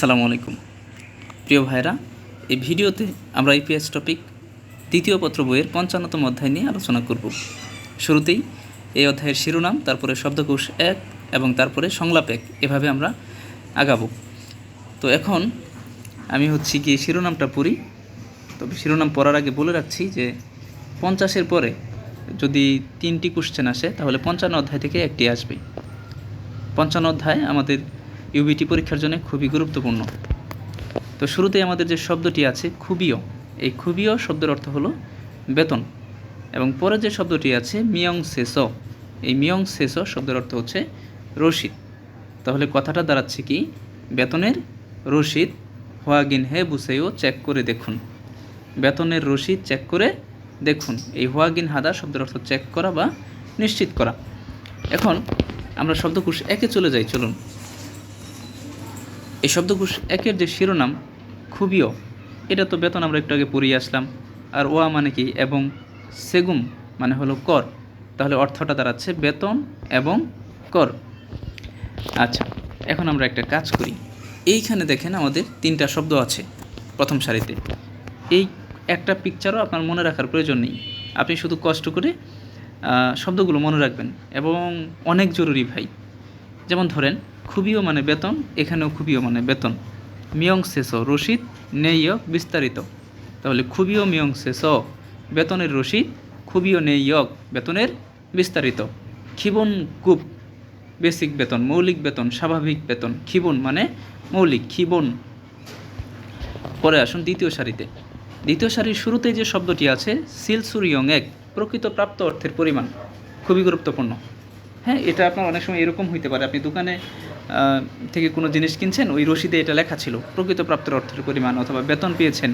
আসসালামু আলাইকুম। প্রিয় ভাইরা এই ভিডিওতে আমরা ইপিএস টপিক তৃতীয় পত্র বইয়ের পঞ্চান্নতম অধ্যায় নিয়ে আলোচনা করব। শুরুতেই এই অধ্যায়ের শিরোনাম, তারপরে শব্দকোষ এক এবং তারপরে সংলাপ এক, এভাবে আমরা আগাবো। তো এখন আমি হচ্ছি কি শিরোনামটা পড়ি। তবে শিরোনাম পড়ার আগে বলে রাখছি যে পঞ্চাশের পরে যদি তিনটি কোশ্চেন আসে, তাহলে পঞ্চান্ন অধ্যায় থেকে একটি আসবে পঞ্চান্ন অধ্যায় আমাদের ইউবিটি পরীক্ষার জন্য খুবই গুরুত্বপূর্ণ। তো শুরুতে আমাদের যে শব্দটি আছে খুবিও এই খুবিও শব্দের অর্থ হলো বেতন। এবং পরে যে শব্দটি আছে মিয়ং শেষ এই মিয়ং শেষ শব্দের অর্থ হচ্ছে রসিদ। তাহলে কথাটা দাঁড়াচ্ছে কি? বেতনের রসিদ, হোয়াগিন হে বুসেও চেক করে দেখুন। বেতনের রসিদ চেক করে দেখুন। এই হোয়াগিন হাদা শব্দের অর্থ চেক করা বা নিশ্চিত করা। এখন আমরা শব্দকোষ একে চলে যাই, চলুন। এই শব্দকোষ একের যে শিরোনাম খুবিও এটা তো বেতন আমরা একটু আগে পড়িয়ে আসলাম। আর ওয়া মানে কি? এবং সেগুম মানে হলো কর। তাহলে অর্থটা দাঁড়াচ্ছে বেতন এবং কর। আচ্ছা এখন আমরা একটা কাজ করি। এইখানে দেখেন আমাদের তিনটা শব্দ আছে প্রথম সারিতে। এই একটা পিকচারও আপনার মনে রাখার প্রয়োজন নেই। আপনি শুধু কষ্ট করে শব্দগুলো মনে রাখবেন। এবং অনেক জরুরি ভাই। যেমন ধরেন খুবিও মানে বেতন, এখানেও খুবিও মানে বেতন। মিয়ং শেষ রসিদ নেয় বিস্তারিত। তাহলে খুবিও মিয়ং শেষ বেতনের রসিদ খুবিও নেয়ক বেতনের বিস্তারিত। খিবন কুপ, বেসিক বেতন, মৌলিক বেতন, স্বাভাবিক বেতন, খিবন মানে মৌলিক, খিবন। পরে আসুন দ্বিতীয় সারিতে। দ্বিতীয় সারির শুরুতে যে শব্দটি আছে, সিলসুরিয়ং এক, প্রকৃত প্রাপ্ত অর্থের পরিমাণ, খুবই গুরুত্বপূর্ণ। হ্যাঁ এটা আপনার অনেক সময় এরকম হইতে পারে। আপনি দোকানে থেকে কোনো জিনিস কিনছেন? ওই রসিদে এটা লেখা ছিল প্রকৃত প্রাপ্তের অর্থের পরিমাণ অথবা বেতন পেয়েছেন।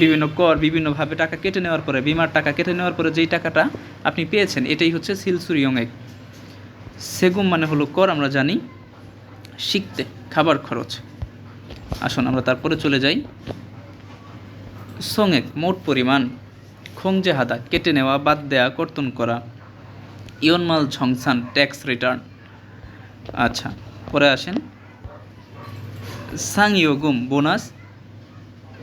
বিভিন্ন কর, বিভিন্নভাবে টাকা কেটে নেওয়ার পরে, বিমার টাকা কেটে নেওয়ার পরে যেই টাকাটা আপনি পেয়েছেন, এটাই হচ্ছে সিলসুরিয়ং এক সেগুম মানে হলো কর, আমরা জানি, শিখতে, খাবার খরচ। আসুন, আমরা তারপরে চলে যাই। সঙ্গেক মোট পরিমাণ, খোংজে হাদা, কেটে নেওয়া, বাদ দেয়া, কর্তন করা, ইয়নমাল ঝংসান, ট্যাক্স রিটার্ন। আচ্ছা। পরে আসেন। সাংইও গুম বোনাস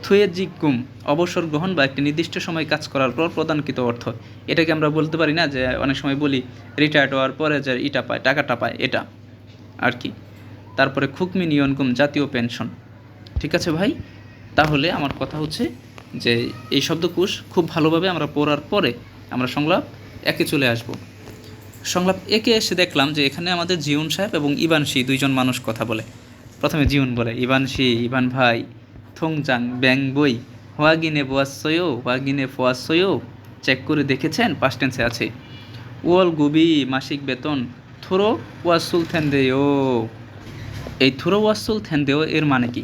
থুয়েজিক গুম অবসর গ্রহণ বা একটি নির্দিষ্ট সময় কাজ করার পর প্রদানকৃত অর্থ। এটাকে আমরা বলতে পারি না যে অনেক সময় বলি, রিটায়ার্ড হওয়ার পরে যে ইটা পায়, টাকাটা পায়, এটা। আর কি। তারপরে খুকমি নিয়নগুম, জাতীয় পেনশন। ঠিক আছে ভাই? তাহলে আমার কথা হচ্ছে যে এই শব্দকোষ খুব ভালোভাবে আমরা পড়ার পরে আমরা সংলাপ একে চলে আসব। সংলাপ একে এসে দেখলাম যে এখানে আমাদের জিউন সাহেব এবং ইবানশি দুইজন মানুষ কথা বলে। প্রথমে জিউন বলে, ইবানশি, ইবান ভাই থংজাং ব্যাং বই, হোয়াগিনে বোয়াসয়ও হোয়াগিনে ফোয়াসয়ও চেক করে দেখেছেন পাস্ট টেন্সে আছে। ওয়াল গুবি, মাসিক বেতন, থুরো ওয়াসুল থেন্দেও এই থুরো ওয়াসুল থেন্দেও এর মানে কি?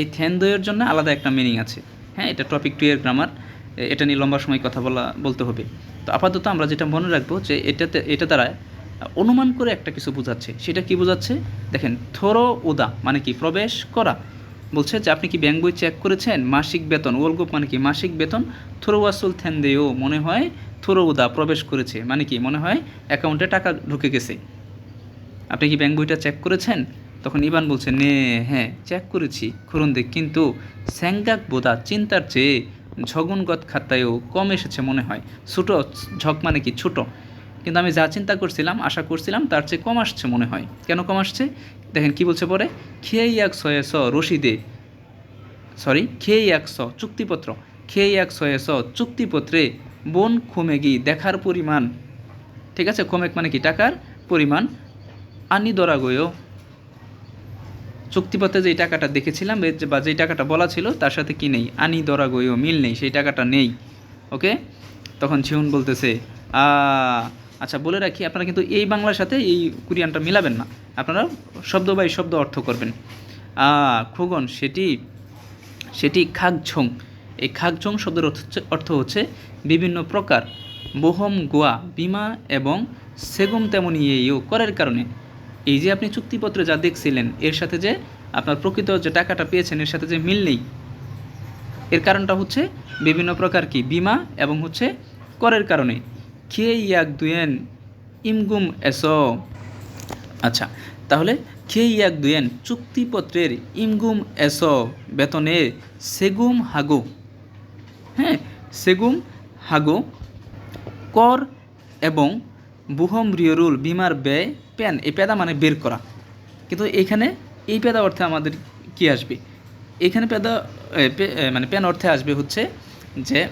এই থেন্দেওর জন্য আলাদা একটা মিনিং আছে। হ্যাঁ এটা টপিক টু এর গ্রামার এটা নিয়ে লম্বা সময় কথা বলা, বলতে হবে। তো আপাতত আমরা যেটা মনে রাখব যে এটাতে, এটা দ্বারা অনুমান করে একটা কিছু বোঝাচ্ছে। সেটা কি বোঝাচ্ছে? দেখেন, থোরো উদা মানে কি? প্রবেশ করা। বলছে যে আপনি কি ব্যাংক বই চেক করেছেন? মাসিক বেতন। ওয়ালগুপ মানে কি? মাসিক বেতন। থোরো ওয়াসুল থেন্দেও মনে হয় থোরো উদা প্রবেশ করেছে। মানে কি? মনে হয় অ্যাকাউন্টে টাকা ঢুকে গেছে। আপনি কি ব্যাংক বইটা চেক করেছেন? তখন ইবান বলছে, নে হ্যাঁ চেক করেছি। খুরুন্দে কিন্তু স্যাংগাক বোদা চিন্তার চেয়ে ঝগনগত খাতায়ও কম এসেছে মনে হয়। ছোটো ঝক মানে কি? ছোট। কিন্তু আমি যা চিন্তা করছিলাম, আশা করছিলাম, তার চেয়ে কম আসছে মনে হয়। কেন কম আসছে? দেখেন কি বলছে পরে? খেয়ে এক ছয়ে স রশিদে। সরি খেয়ে এক ছ চুক্তিপত্র। খেয়ে এক ছয়ে স চুক্তিপত্রে বন খুমেগি দেখার পরিমাণ। ঠিক আছে? কমেক মানে কি? টাকার পরিমাণ। আনি দরা চুক্তিপত্রে যেই টাকাটা দেখেছিলাম যে- বা যেই টাকাটা বলা ছিল, তার সাথে কি নেই? আনি, দরা গয়ও মিল নেই, সেই টাকাটা নেই। ওকে? তখন ঝিউন বলতেছে আচ্ছা বলে রাখি, আপনারা কিন্তু এই বাংলার সাথে এই কোরিয়ানটা মিলাবেন না। আপনারা শব্দ বাই শব্দ অর্থ করবেন। আ, খুগন, সেটি সেটি খাগঝং। এই খাগঝং শব্দের অর্থ হচ্ছে বিভিন্ন প্রকার। বহম, গোয়া, বিমা এবং সেগম তেমনই এইও করের কারণে। এই যে আপনি চুক্তিপত্রে যা দেখছিলেন, এর সাথে যে আপনার প্রকৃত যে টাকাটা পেয়েছেন, এর সাথে যে মিল নেই, এর কারণটা হচ্ছে বিভিন্ন প্রকার কি? বিমা এবং হচ্ছে করের কারণে। খেয়ে ইয়াক দুয়েন ইমগুম এস। আচ্ছা তাহলে খেই ইয়াক দুয়েন চুক্তিপত্রের ইমগুম এস বেতনে সেগুম হাগো। হ্যাঁ সেগুম হাগো। কর এবং বুহম রিয়রুল বিমার ব্যয় প্যান এই পেদা মানে বের করা। কিন্তু এখানে এই পেদা অর্থে আমাদের কি আসবে? এখানে পেদা এ, পে- এ, মানে প্যান অর্থে আসবে হচ্ছে যে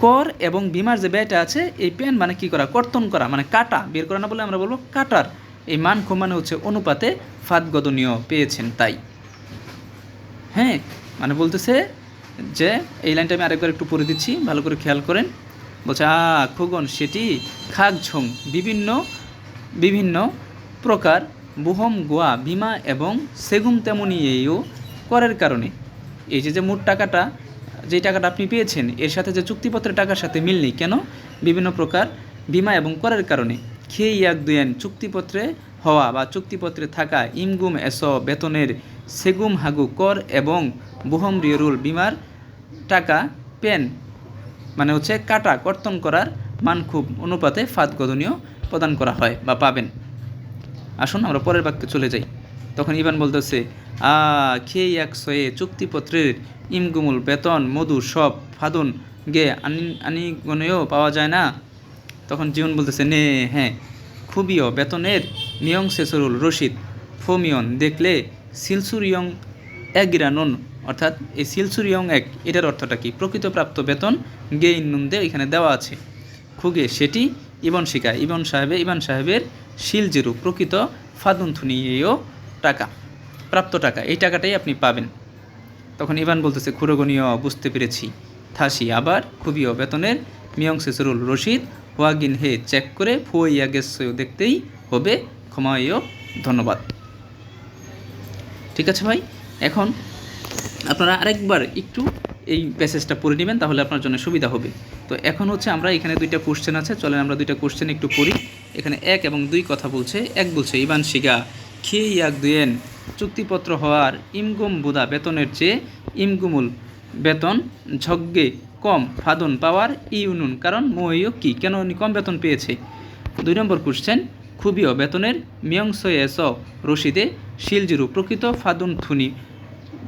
কর এবং বিমার যে ব্যয়টা আছে এই পেন মানে কি করা? কর্তন করা মানে কাটা। বের করা না বলে আমরা বলব কাটার। এই মান খুব মানে হচ্ছে অনুপাতে ফাদগদনীয় পেয়েছেন তাই। হ্যাঁ মানে বলতেছে যে এই লাইনটা আমি আরেকবার একটু পড়ে দিচ্ছি ভালো করে খেয়াল করেন। বলছে, আ, খগন, সেটি খাগ ঝং বিভিন্ন বিভিন্ন প্রকার বুহম, গোয়া বিমা এবং সেগুম তেমনি এইও করের কারণে। এই যে যে মোট টাকাটা যে টাকাটা আপনি পেয়েছেন, এর সাথে যে চুক্তিপত্রের টাকার সাথে মিল নেই, কেন? বিভিন্ন প্রকার বিমা এবং করের কারণে। খেয়ে ইয়াক দুয়েন চুক্তিপত্রে হওয়া বা চুক্তিপত্রে থাকা ইমগুম, এস, বেতনের সেগুম, হাগু, কর এবং বুহম, রিয়রুল বিমার টাকা পেন মানে হচ্ছে কাটা, কর্তন করার মান খুব অনুপাতে ফাদগদনীয় প্রদান করা হয় বা পাবেন। আসুন আমরা পরের বাক্যে চলে যাই। তখন ইবান বলতেছে, আ খেয়ে এক সয়ে চুক্তিপত্রের ইমগুমুল বেতন, মধু, সব ফাদুন গে আনি, আনিগণেও পাওয়া যায় না? তখন জীবন বলতেছে, নে হ্যাঁ খুবিও বেতনের মিয়ং সেসরুল রশিদ, ফোমিয়ন দেখলে সিলসুরিয়ং একগিরানন অর্থাৎ এই সিলসুরিয়ং এক এটার অর্থটা কি? প্রকৃত প্রাপ্ত বেতন গে ইন্নুন্দে এখানে দেওয়া আছে। খুগে সেটি ইবন শিকা ইবন সাহেবে, ইবান সাহেবের শিলজিরু প্রকৃত ফাদুনথুনিয়েও টাকা, প্রাপ্ত টাকা, এই টাকাটাই আপনি পাবেন। তখন ইবান বলতেছে, খুরগনীয়, বুঝতে পেরেছি। থাসি আবার খুবিও বেতনের মিয়ং সেসরুল রশিদ হোয়াগিন হে চেক করে ফুয়াইয়া গেছেও দেখতেই হবে। ক্ষমাইও ধন্যবাদ। ঠিক আছে ভাই? এখন আপনারা আরেকবার একটু এই প্যাসেজটা পড়ে নেবেন, তাহলে আপনার জন্য সুবিধা হবে। তো এখন হচ্ছে আমরা এখানে দুইটা কোশ্চেন আছে, চলেন আমরা দুইটা কোশ্চেন একটু পড়ি। এখানে এক এবং দুই কথা বলছে, এক বলছে ইবান শিগা, খেয়ে ইয়াক দুয়েন। চুক্তিপত্র হওয়ার ইমগুম বুদা বেতনের চেয়ে ইমগুমুল বেতন ঝগ্গে কম ফাদন পাওয়ার ইউনুন। কারণ মহিও কি? কেন উনি কম বেতন পেয়েছে? দুই নম্বর কোশ্চেন খুবই বেতনের মিয়ংসয়েস রশিদে শিলজিরু প্রকৃত ফাদুন থুনি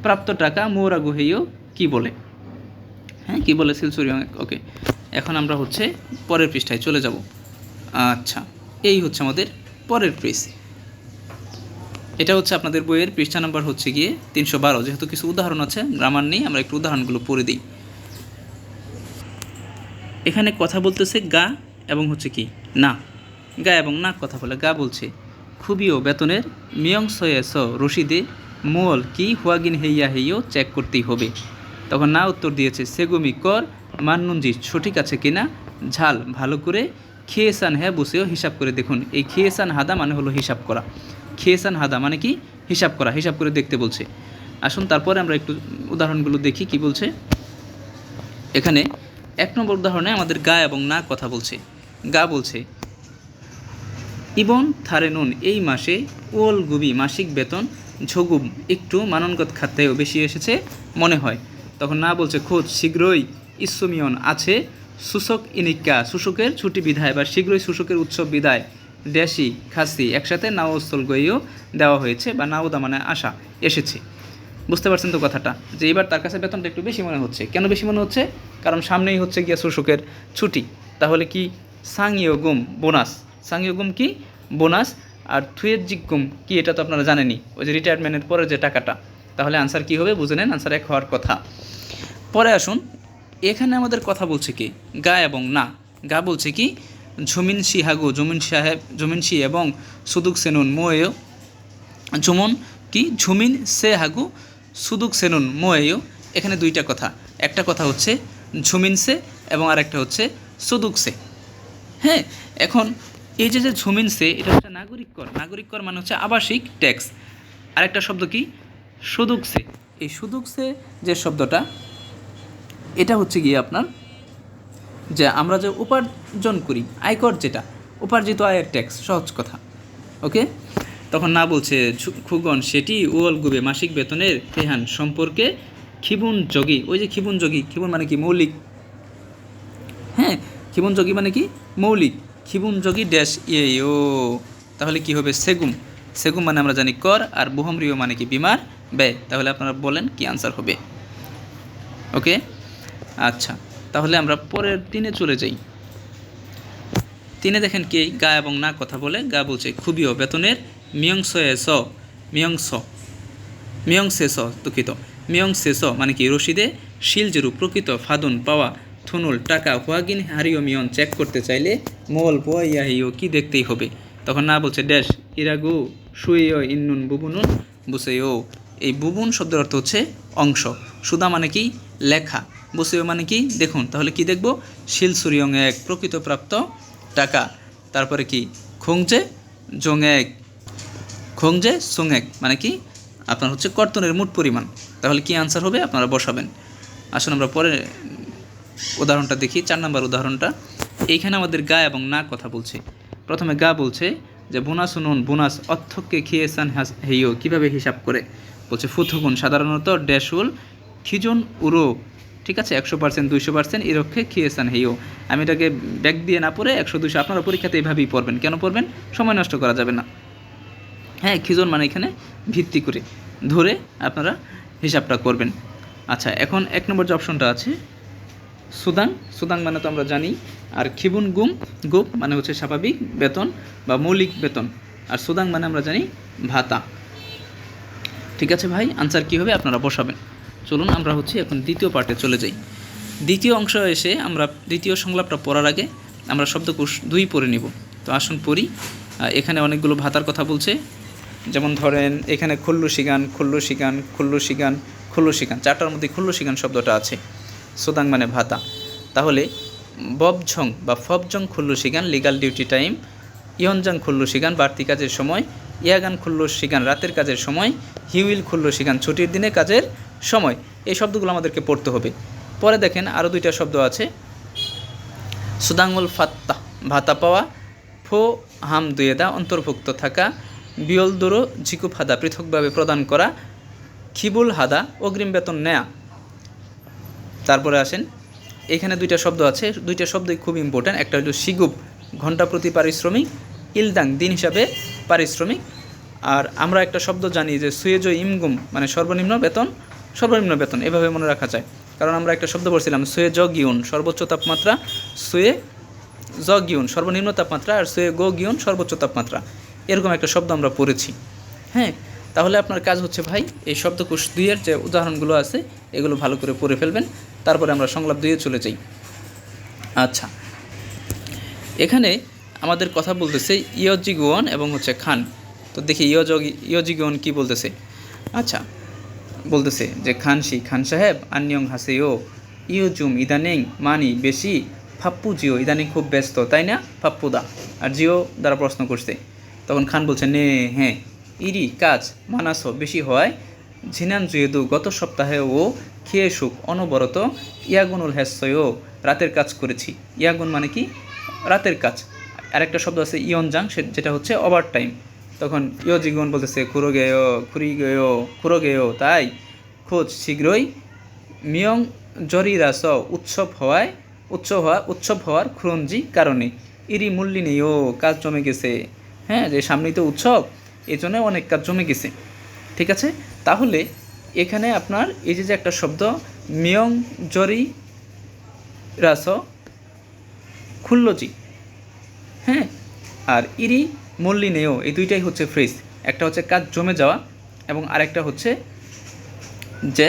প্রাপ্ত টাকা মৌরা গুহেইও কি বলে? হ্যাঁ কি বলে সিলসুরি ওকে, এখন আমরা হচ্ছে পরের পৃষ্ঠায় চলে যাব। আচ্ছা এই হচ্ছে আমাদের পরের পৃষ্ঠ। এটা হচ্ছে আপনাদের বইয়ের পৃষ্ঠা নাম্বার হচ্ছে গিয়ে তিনশো বারো। যেহেতু কিছু উদাহরণ আছে গ্রামার নেই আমরা একটু উদাহরণগুলো পড়ে দিই। এখানে কথা বলতেছে গা এবং হচ্ছে কি, না। গা এবং না কথা বলে। গা বলছে খুবিও বেতনের মিয়ং সয়ে স রশিদে মোল কি হুয়াগিন হেইয়া হেইও চেক করতেই হবে। তখন না উত্তর দিয়েছে সেগুমি কর, মান্নুনজি সঠিক আছে কিনা ঝাল, ভালো করে খেয়েসান হ্যাঁ বসেও হিসাব করে দেখুন। এই খেয়েসান হাদা মানে হলো হিসাব করা। খেয়েসান হাদা মানে কি? হিসাব করা, হিসাব করে দেখতে বলছে। আসুন, তারপরে আমরা একটু উদাহরণগুলো দেখি কি বলছে। এখানে এক নম্বর উদাহরণে আমাদের গা এবং না কথা বলছে। গা বলছে, ইবন থারেনুন, এই মাসে ওল গুবি, মাসিক বেতন ঝগুম একটু মাননগত খাতেও বেশি এসেছে মনে হয়। তখন না বলছে, খোঁজ, শীঘ্রই ইসমিয়ন আছে। সুশক ইনিকা সুশকের ছুটি বিধায় বা শীঘ্রই সুশকের উৎসব বিদায় ড্যাশি, খাসি একসাথে নাওস্থল গইও দেওয়া হয়েছে বা নাওদা মানে আসা এসেছে। বুঝতে পারছেন তো কথাটা, যে এবার তার কাছে বেতনটা একটু বেশি মনে হচ্ছে। কেন বেশি মনে হচ্ছে? কারণ সামনেই হচ্ছে গিয়া সুশকের ছুটি। তাহলে কি সাংইয় গুম বোনাস? সাংইয় গুম কি? বোনাস আর থুয়ের জিগুম কি এটা তো আপনারা জানেনই? ওই যে রিটায়ারমেন্টের পরে যে টাকাটা। তাহলে আনসার কি হবে? বুঝে নেন আনসার এক হওয়ার কথা। পরে আসুন, এখানে আমাদের কথা বলছে কি? গা এবং না। গা বলছে কি? ঝুমিন সি হাগু, জমিন সাহেব, জমিন সি এবং সুদুক সেনুন মোয়েও। জুমন কি? ঝুমিন সে হাগু, সুদুক সেনুন মোয়েও। এখানে দুইটা কথা। একটা কথা হচ্ছে ঝুমিন সে এবং আরেকটা হচ্ছে সুদুক সে। হ্যাঁ এখন এই যে যে ঝুমিন এটা হচ্ছে নাগরিক কর। নাগরিক কর মানে হচ্ছে আবাসিক ট্যাক্স। আরেকটা শব্দ কি? সুদুক সে। এই সুদুক সে যে শব্দটা, এটা হচ্ছে গিয়ে আপনার যে আমরা যে উপার্জন করি, আয়কর যেটা, উপার্জিত আয়ের ট্যাক্স, সহজ কথা। ওকে? তখন না বলছে খুগন, সেটি ওয়াল গুবে, মাসিক বেতনের ফেহান সম্পর্কে খিবুন যোগী। ওই যে খিবুন যোগী, খিবুন মানে কি? মৌলিক। হ্যাঁ খিবুন যোগী মানে কি? মৌলিক। খিবুন যোগী ড্যাশ ইয়ে ও। তাহলে কি হবে সেগুম? সেগুম মানে আমরা জানি কর, আর বুহমরিও মানে কি বিমার? ব্যয়। তাহলে আপনারা বলেন কি আনসার হবে। ওকে? আচ্ছা তাহলে আমরা পরের দিনে চলে যাই। তিনে দেখেন কি? গা এবং না কথা বলে। গা বলছে খুবিও বেতনের মিয়ংস এস মিয়ংস মিয়ংসে স। দুঃখিত। স মানে কি? রশিদে। শিলজেরু প্রকৃত ফাদুন পাওয়া থুনুল, টাকা, হোয়াগিন হারিও মিয়ন চেক করতে চাইলে মোল বোয়াইয়া হিও কি দেখতেই হবে। তখন না বলছে, ড্যাশ, ইরাগু সুইও ইন্নুন, বুবুনুন বুসেও এই বুবুন শব্দের অর্থ হচ্ছে অংশ। সুদা মানে কি? লেখা। বুসেও মানে কি? দেখুন, তাহলে কি দেখব? শিল সুরিয়ং এক, প্রকৃত প্রাপ্ত টাকা। তারপরে কি? খুংজে, জং এক। খোংজে সুংয়েক মানে কি? আপনার হচ্ছে কর্তনের মোট পরিমাণ। তাহলে কি আনসার হবে? আপনারা বসাবেন। আসুন আমরা পরে উদাহরণটা দেখি, চার নম্বর উদাহরণটা। এইখানে আমাদের গা এবং না কথা বলছে। প্রথমে গা বলছে যে বোনাস নুন বোনাস অর্থককে খেয়েছেন হেইও কীভাবে হিসাব করে? বলছে ফুথুগুন সাধারণত ড্যাশুল, খিজুন, উরো, ঠিক আছে, একশো পার্সেন্ট, দুইশো পার্সেন্ট এরক্ষে খেয়েছেন হেইও আমি এটাকে ব্যাগ দিয়ে না পড়ে একশো দুশো আপনারা পরীক্ষাতে এইভাবেই পড়বেন। কেন পড়বেন? সময় নষ্ট করা যাবে না। হ্যাঁ খিজন মানে এখানে ভিত্তি করে ধরে আপনারা হিসাবটা করবেন। আচ্ছা এখন এক নম্বর যে অপশনটা আছে সুদাং সুদাং মানে তো আমরা জানি। আর খিবুন গুম, গুপ মানে হচ্ছে স্বাভাবিক বেতন বা মৌলিক বেতন। আর সুদাং মানে আমরা জানি ভাতা। ঠিক আছে ভাই, আনসার কী হবে আপনারা বসাবেন। চলুন আমরা হচ্ছে এখন দ্বিতীয় পার্টে চলে যাই। দ্বিতীয় অংশ এসে আমরা দ্বিতীয় সংলাপটা পড়ার আগে আমরা শব্দকোষ দুই পড়ে নিব। তো আসুন পড়ি। এখানে অনেকগুলো ভাতার কথা বলছে। যেমন ধরেন, এখানে খুল্লু শিগান খুল্লু শিগান খুল্লু শিগান খুল্লু শিগান চারটার মধ্যে খুল্লু শিগান শব্দটা আছে। সোদাং মানে ভাতা। তাহলে ববঝং বা ফবজং খুল্লু শিগান লিগাল ডিউটি টাইম ইয়নজাং খুল্লু শিগান বাড়তি কাজের সময়, ইয়াগান খুল্লু শিগান রাতের কাজের সময়, হিউইল খুল্লু শিগান ছুটির দিনে কাজের সময়। এই শব্দগুলো আমাদেরকে পড়তে হবে। পরে দেখেন আরও দুইটা শব্দ আছে। সুদাঙ্গুল ফাত্তা, ভাতা পাওয়া, ফো হাম দুয়েদা, অন্তর্ভুক্ত থাকা, বিয়ল দোরো ঝিকুপ হাদা পৃথকভাবে প্রদান করা, খিবুল হাদা, অগ্রিম বেতন নেয়া। তারপরে আসেন। এখানে দুইটা শব্দ আছে। দুইটা শব্দই খুব ইম্পর্ট্যান্ট একটা হলো শিগুপ ঘণ্টা প্রতি পারিশ্রমিক, ইলদাং, দিন হিসাবে পারিশ্রমিক। আর আমরা একটা শব্দ জানি যে সুয়েজ ইমগুম মানে সর্বনিম্ন বেতন সর্বনিম্ন বেতন, এভাবে মনে রাখা যায়। কারণ আমরা একটা শব্দ বলছিলাম সুয়ে জ গিউন, সর্বোচ্চ তাপমাত্রা, সুয়ে জ গিউন, সর্বনিম্ন তাপমাত্রা, আর সুয়ে গো গিউন, সর্বোচ্চ তাপমাত্রা। এরকম একটা শব্দ আমরা পড়েছি। হ্যাঁ তাহলে আপনার কাজ হচ্ছে ভাই, এই শব্দকোষ দুইয়ের যে উদাহরণগুলো আছে, এগুলো ভালো করে পড়ে ফেলবেন। তারপরে আমরা সংলাপ দিয়ে চলে যাই। আচ্ছা। এখানে আমাদের কথা বলতেছে ইয়জিগুয়ন এবং হচ্ছে খান। তো দেখি ইয়জগ ইয়জিগুয়ন কী বলতেছে? আচ্ছা বলতেছে যে খানসি খান সাহেব আন্যং হাসেও ইউজুম ইদানিং মানি বেশি, ফাপ্পু জিও ইদানিং খুব ব্যস্ত, তাই না? ফাপ্পুদা আর জিও দ্বারা প্রশ্ন করছে। তখন খান বলছে, নে হ্যাঁ। ইরি কাজ মানাসো বেশি হওয়ায় ঝিনান জুয়েদু গত সপ্তাহে ও খেয়ে সুখ অনবরত ইয়াগুনুল হ্যাসয়ও রাতের কাজ করেছি। ইয়াগুন মানে কি? রাতের কাজ। আরেকটা শব্দ আছে ইয়নজাং, সে যেটা হচ্ছে ওভার টাইম। তখন ইয়জিগুন বলতেছে খুরো গেও খুরি গেও খুরো গেও তাই? খোঁজ শীঘ্রই মিয়ং জরিরাস উৎসব হওয়ায় উৎসব হওয়া উৎসব হওয়ার খুরঞ্জি কারণে। ইরি মূল্যি নেই ও কাজ জমে গেছে। হ্যাঁ যে সামনেই তো উৎসব এই জন্য অনেক কাজ জমে গেছে। ঠিক আছে? তাহলে এখানে আপনার এই যে যে একটা শব্দ, মিয়ং, জরি, রাস, খুল্লজি হ্যাঁ? আর ইরি মল্লিনেও এই দুইটাই হচ্ছে ফ্রেজ। একটা হচ্ছে কাজ জমে যাওয়া এবং আরেকটা হচ্ছে যে,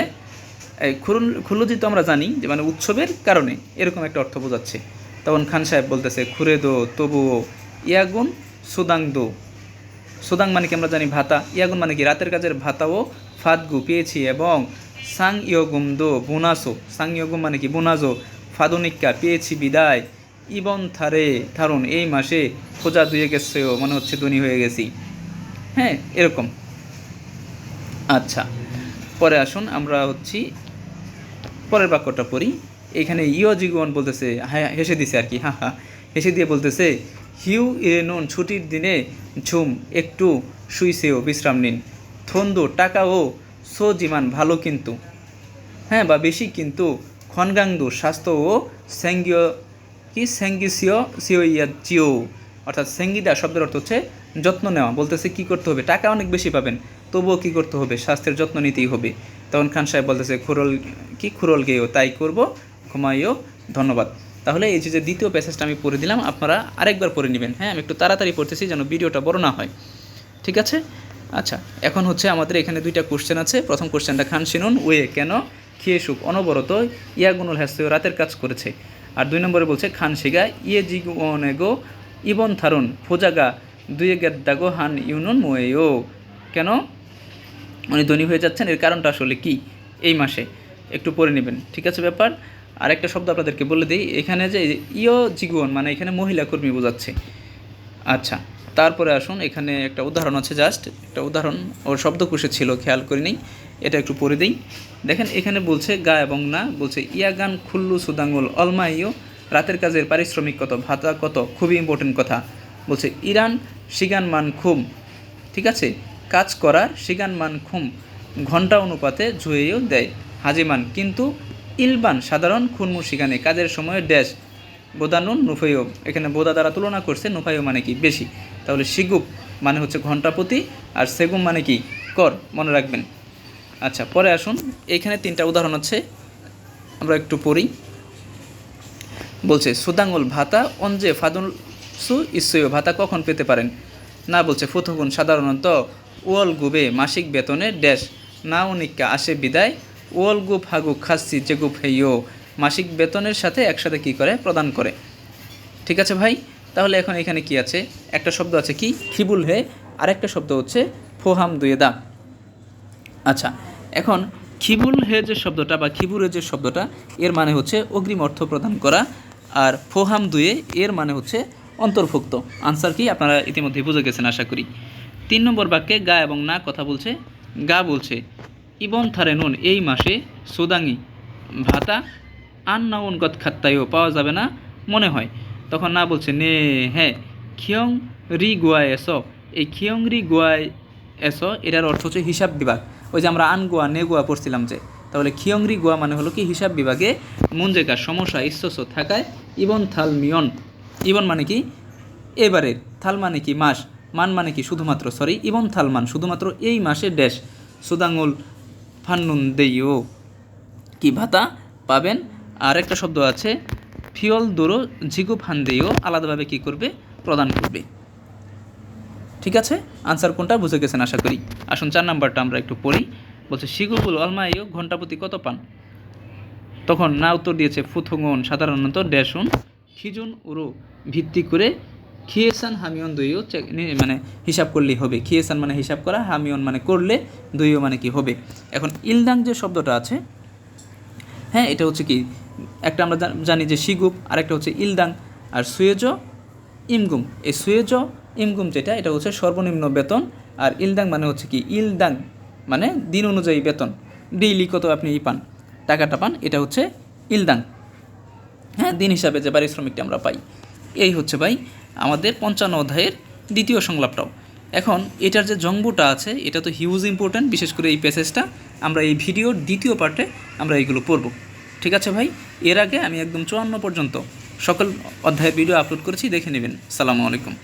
এই খুরুল, খুল্লজি তো আমরা জানি যে মানে উৎসবের কারণে এরকম একটা অর্থ বোঝাচ্ছে। তখন খান সাহেব বলতেছে খুরে দো তবুও, ইয়াগুন, সুদাং দো। সুদাং মানে কি আমরা জানি ভাতা, ইয়াগুন মানে কি রাতের কাজের ভাতাও ফাদগু পেয়েছি এবং সাং ইয়গুম দো বোনাসো সাং ইয়গুম মানে কি? বোনাজো ফাদনিক্কা পেয়েছি বিদায়। ইবন থারে, থারুন, এই মাসে খোঁজা দুয়ে গেছেও মনে হচ্ছে ধনী হয়ে গেছি। হ্যাঁ এরকম। আচ্ছা পরে আসুন আমরা হচ্ছি, পরের বাক্যটা পড়ি। এখানে ইয় জিগুয়ান বলতেছে হ্যাঁ হেসে দিছে আর কি, হা হা। হেসে দিয়ে বলতেছে, হিউ ইরেনুন ছুটির দিনে ঝুম, একটু শুইছেও, বিশ্রাম নিন। থন্দু, টাকা ও সোজিমান ভালো কিন্তু। হ্যাঁ বা বেশি কিন্তু খনগাংদু, স্বাস্থ্য ও স্যাঙ্গীয়, কি স্যাঙ্গিসিও সিও ইয়া জিও, অর্থাৎ স্যাঙ্গিদা শব্দের অর্থ হচ্ছে যত্ন নেওয়া। বলতেছে কি করতে হবে? টাকা অনেক বেশি পাবেন, তবুও কি করতে হবে? স্বাস্থ্যের যত্ন নিতেই হবে। তখন খান সাহেব বলতেছে, খুরল, কি খুরল গেয়েও তাই করব ঘুমাইও ধন্যবাদ। তাহলে এই যে দ্বিতীয় প্যাসেজটা আমি পড়ে দিলাম, আপনারা আরেকবার পড়ে নেবেন। হ্যাঁ আমি একটু তাড়াতাড়ি পড়তেছি যেন ভিডিওটা বড় না হয়। ঠিক আছে? আচ্ছা এখন হচ্ছে আমাদের এখানে দুইটা কোশ্চেন আছে। প্রথম কোশ্চেনটা খান শিনুন ওয়ে, কেন? খেয়ে সুখ, অনবরত ইয়াগুনুল হ্যাসেও রাতের কাজ করেছে। আর দুই নম্বরে বলছে, খান শিগা ইয়ে জিগু অনেগো ইবন থারুন ফোজাগা দুয়ে গেদ্দাগো হান ইউনুন মোয়েও কেন? উনি ধনী হয়ে যাচ্ছেন, এর কারণটা আসলে কি এই মাসে? একটু পড়ে নেবেন, ঠিক আছে ব্যাপার? আর একটা শব্দ আপনাদেরকে বলে দিই, এখানে যে ইয় জিগুয়ন মানে এখানে মহিলা কর্মী বোঝাচ্ছে। আচ্ছা তারপরে আসুন, এখানে একটা উদাহরণ আছে জাস্ট একটা উদাহরণ, ওর শব্দকোষে ছিল, খেয়াল করে নিই, এটা একটু পড়ে দিই। দেখেন, এখানে বলছে গা এবং না, বলছে ইয়াগান খুল্লু সুদাঙ্গুল অলমাইও রাতের কাজের পারিশ্রমিক কত, ভাতা কত, খুবই ইম্পর্টেন্ট কথা। বলছে, ইরান সিগান মান খুম। ঠিক আছে? কাজ করার সিগান মান খুম, ঘণ্টা অনুপাতে জুয়েও দেয় হাজিমান কিন্তু ইলবান, সাধারণ খুনমু সিগানে কাজের সময় ড্যাশ বোদানুন নুফাইও। এখানে বোদা দ্বারা তুলনা করছে, নুফাইও মানে কি? বেশি। তাহলে সিগুপ মানে হচ্ছে ঘন্টাপতি আর সেগুম মানে কি? কর, মনে রাখবেন। আচ্ছা পরে আসুন। এখানে তিনটা উদাহরণ আছে। আমরা একটু পড়ি। বলছে, সুদাঙ্গুল ভাতা অঞ্জে ফাদুল সু ইসয় ভাতা কখন পেতে পারেন? না, বলছে ফুথগুন সাধারণত ওয়াল গুবে মাসিক বেতনে ড্যাশ। না উনিকা আসে বিদায়। ওয়াল গুপ হাগু খাসি জেগুপ হেইও। মাসিক বেতনের সাথে একসাথে কি করে? প্রদান করে। ঠিক আছে ভাই? তাহলে এখন এখানে কি আছে? একটা শব্দ আছে কি? খিবুল হে। আর একটা শব্দ হচ্ছে ফোহাম দুয়ে দা। আচ্ছা এখন খিবুল হে যে শব্দটা বা খিবুরের যে শব্দটা, এর মানে হচ্ছে অগ্রিম অর্থ প্রদান করা। আর ফোহাম দুয়ে, এর মানে হচ্ছে অন্তর্ভুক্ত। আনসার কি? আপনারা ইতিমধ্যে বুঝে গেছেন, আশা করি। তিন নম্বর বাক্যে গা এবং না কথা বলছে। গা বলছে, ইবন থারে নুন, এই মাসে সুদাঙ্গি ভাতা আন নাউন গত খাত্তায়ও পাওয়া যাবে না মনে হয়। তখন না বলছে, নে হ্যাঁ খিয়ং রি গোয়ায় এসো। এই খিয়ং রি গোয়ায় এসো, এটার অর্থ হচ্ছে হিসাব বিভাগ। ওই যে আমরা আন গোয়া, নে গোয়া পড়ছিলাম যে, তাহলে খিয়ংরি গোয়া মানে হলো কি? হিসাব বিভাগে মুঞ্জেকার সমস্যা ইস্যস থাকায় ইবন থাল মিয়ন। ইবন মানে কি? এবারের। থাল মানে কি? মাস। মান মানে কি? শুধুমাত্র সরি ইবন থাল মান, শুধুমাত্র এই মাসে ড্যাশ সুদাঙ্গুল ফান্নুন দেইও। কি ভাতা পাবেন? আর একটা শব্দ আছে, ফিওল দোরো ঝিগু ফান্দেও আলাদাভাবে কি করবে? প্রদান করবে। ঠিক আছে? আনসার কোনটা? বুঝে গেছেন আশা করি। আসুন চার নাম্বারটা আমরা একটু পড়ি। বলছে শিগুবুল অলমাইও ঘন্টাপতি কত পান? তখন না উত্তর দিয়েছে ফুথঙ্গন সাধারণত ড্যাশুন খিজুন উরু ভিত্তি করে খিয়েসান হামিয়ন দুইও মানে হিসাব করলেই হবে। খিয়েসান মানে হিসাব করা, হামিয়ন মানে করলে দুইও মানে কি হবে? এখন ইলদাং যে শব্দটা আছে হ্যাঁ এটা হচ্ছে কি? একটা আমরা জানি যে শিগুপ আরেকটা হচ্ছে ইলদাং, আর সুয়েজ ইমগুম। এই সুয়েজ ইমগুম যেটা, এটা হচ্ছে সর্বনিম্ন বেতন, আর ইলদাং মানে হচ্ছে কি, ইলদাং মানে দিন অনুযায়ী বেতন। ডেইলি কত আপনি ই পান, টাকাটা পান, এটা হচ্ছে ইলদাং। হ্যাঁ দিন হিসাবে যে পারিশ্রমিকটা আমরা পাই। এই হচ্ছে ভাই আমাদের পঞ্চান্ন অধ্যায়ের দ্বিতীয় সংলাপটাও। এখন এটার যে জঙ্গটা আছে, এটা তো হিউজ ইম্পর্ট্যান্ট বিশেষ করে এই প্যাসেজটা আমরা এই ভিডিওর দ্বিতীয় পার্টে আমরা এইগুলো পড়ব। ঠিক আছে ভাই? এর আগে আমি একদম চুয়ান্ন পর্যন্ত সকল অধ্যায়ের ভিডিও আপলোড করেছি, দেখে নেবেন। সালামু আলাইকুম।